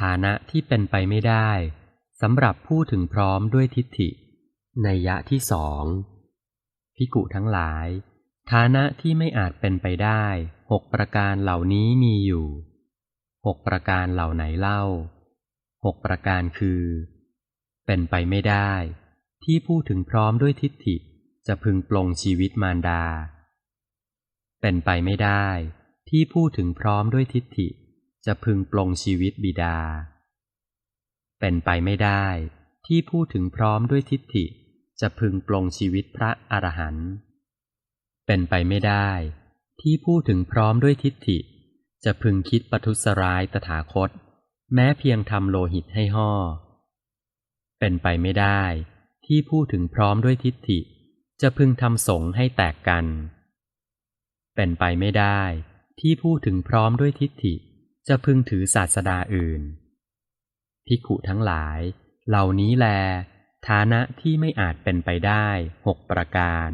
ฐานะที่เป็นไปไม่ได้สำหรับผู้ถึงพร้อมด้วยทิฏฐิในยะที่สองพิกุทั้งหลาย ฐานะที่ไม่อาจเป็นไปได้หกประการเหล่านี้มีอยู่หกประการเหล่าไหนเล่าหกประการคือ เป็นไปไม่ได้ ที่ผู้ถึงพร้อมด้วยทิฏฐิจะพึงปลงชีวิตมารดา เป็นไปไม่ได้ ที่ผู้ถึงพร้อมด้วยทิฏฐิ จะพึงปลงชีวิตบิดา เป็นไปไม่ได้ที่ผู้ถึงพร้อมด้วยทิฏฐิ จะพึงปลงชีวิตพระอรหันต์เป็นไปไม่ได้ ที่ผู้ถึงพร้อมด้วยทิฏฐิ จะพึงคิดประทุษร้ายตถาคต แม้เพียงทำโลหิตให้ห่อเป็นไปไม่ได้ ที่ผู้ถึงพร้อมด้วยทิฏฐิ จะพึงทำสงให้แตกกัน เป็นไปไม่ได้ ที่ผู้ถึงพร้อมด้วยทิฏฐิ จะพึงถือศาสดาอื่นภิกขุทั้งหลาย เหล่านี้แล ฐานะที่ไม่อาจเป็นไปได้หกประการ